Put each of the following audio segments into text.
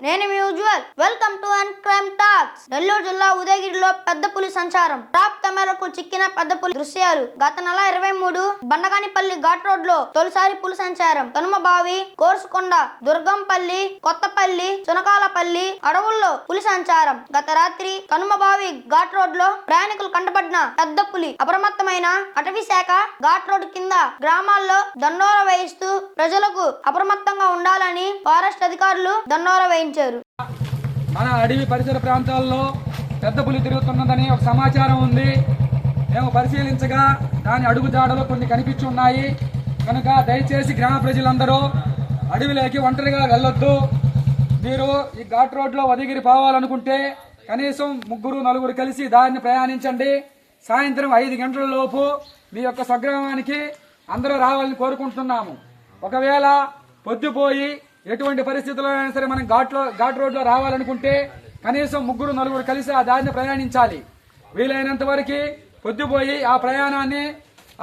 an welcome to and crime top Nellore జిల్లా ఉదయగిరిలో పెద్ద పులి సంచారం. టాప్ కెమెరాకు చిక్కిన పెద్ద పులి దృశ్యాలు. గత నెల ఇరవై మూడు బండగానిపల్లి ఘాట్ రోడ్లో తొలిసారి పులి సంచారం. కనుమబావి కోర్సుకొండ దుర్గంపల్లి కొత్తపల్లి చునకాలపల్లి అడవుల్లో పులి సంచారం. గత రాత్రి కనుమబావి ఘాట్ రోడ్లో ప్రయాణికులు కంటపడిన పెద్ద పులి అప్రమత్తమైన అటవీ శాఖ ఘాట్ రోడ్ కింద గ్రామాల్లో దండోర వేయిస్తూ ప్రజలకు అప్రమత్తంగా ఉండాలని ఫారెస్ట్ అధికారులు దండోర వేయించారు. మన అడవి పరిసర ప్రాంతాల్లో పెద్ద పులి తిరుగుతున్నదని ఒక సమాచారం ఉంది. మేము పరిశీలించగా దాని అడుగుజాడలు కొన్ని కనిపించి ఉన్నాయి. కనుక దయచేసి గ్రామ ప్రజలందరూ అడవిలోకి ఒంటరిగా వెళ్ళొద్దు. మీరు ఈ ఘాట్ రోడ్లో వదిగిరి పోవాలనుకుంటే కనీసం ముగ్గురు నలుగురు కలిసి దారిని ప్రయాణించండి. సాయంత్రం ఐదు గంటల లోపు మీ యొక్క స్వగ్రామానికి అందరూ రావాలని కోరుకుంటున్నాము. ఒకవేళ పొద్దుపోయి ఎటువంటి పరిస్థితుల్లో అయినా సరే మనం ఘాట్లో ఘాట్ రోడ్లో రావాలనుకుంటే కనీసం ముగ్గురు నలుగురు కలిసి ఆ దారిని ప్రయాణించాలి. వీలైనంత వరకు పొద్దుపోయి ఆ ప్రయాణాన్ని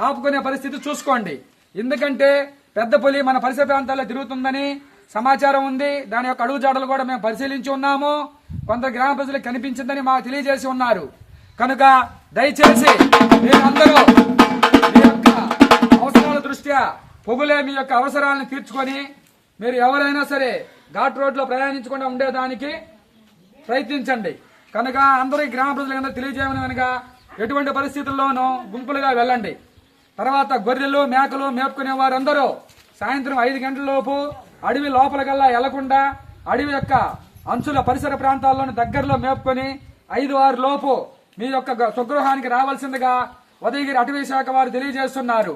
ఆపుకునే పరిస్థితి చూసుకోండి. ఎందుకంటే పెద్ద పులి మన పరిసర ప్రాంతాల్లో తిరుగుతుందని సమాచారం ఉంది. దాని యొక్క అడుగుజాడలు కూడా మేము పరిశీలించి ఉన్నాము. కొంత గ్రామ ప్రజలకు కనిపించిందని మాకు తెలియజేసి ఉన్నారు. కనుక దయచేసి మీరందరూ మీ యొక్క అవసరాల దృష్ట్యా పొగులే మీ యొక్క అవసరాలను తీర్చుకొని మీరు ఎవరైనా సరే ఘాట్ రోడ్లో ప్రయాణించకుండా ఉండేదానికి ప్రయత్నించండి. కనుక అందరి గ్రామ ప్రజలు కనుక తెలియజేయమని కనుక ఎటువంటి పరిస్థితుల్లోనూ గుంపులుగా వెళ్ళండి. తర్వాత గొర్రెలు మేకలు మేపుకునే వారందరూ సాయంత్రం ఐదు గంటలలోపు అడవి లోపలికల్లా వెళ్ళకుండా అడవి యొక్క అంచుల పరిసర ప్రాంతాల్లోని దగ్గరలో మేపుకొని ఐదు ఆరు లోపు మీ యొక్క స్వగృహానికి రావాల్సిందిగా ఉదయగిరి అటవీ శాఖ వారు తెలియజేస్తున్నారు.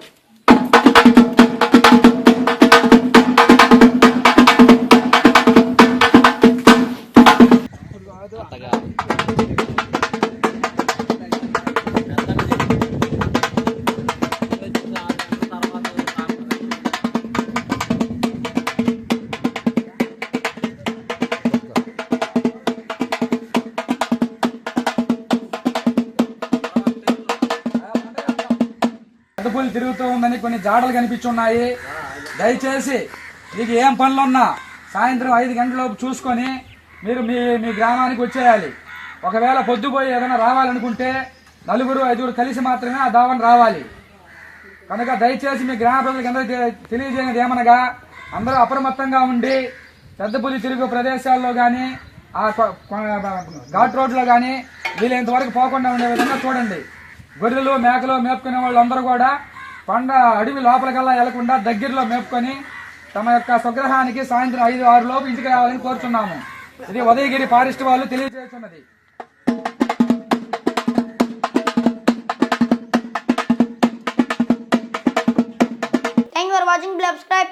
పెద్దపూలు తిరుగుతూ ఉందని కొన్ని జాడలు కనిపించున్నాయి. దయచేసి మీకు ఏం పనులున్నా సాయంత్రం ఐదు గంటలలోపు చూసుకొని మీరు మీ మీ గ్రామానికి వచ్చేయాలి. ఒకవేళ పొద్దుపోయి ఏదైనా రావాలనుకుంటే నలుగురు ఐదుగురు కలిసి మాత్రమే ఆ దావని రావాలి. కనుక దయచేసి మీ గ్రామ ప్రజలకు అందరికీ తెలియజేయనిది ఏమనగా అందరూ అప్రమత్తంగా ఉండి పెద్దపూలి తిరిగే తిరుగు ప్రదేశాల్లో కానీ ఆ ఘాట్ రోడ్లో కానీ వీలైనంత వరకు పోకుండా ఉండే విధంగా చూడండి. గొర్రెలు మేకలు మేపుకునే వాళ్ళందరూ కూడా కొండ అడవి లోపలికల్లా వెళ్ళకుండా దగ్గరలో మేపుకొని తమ యొక్క స్వగ్రహానికి సాయంత్రం ఐదు ఆరు లోపు ఇంటికి రావాలని కోరుచున్నాము. ఇది ఉదయగిరి ఫారెస్ట్ వాళ్ళు తెలియజేస్తున్నది.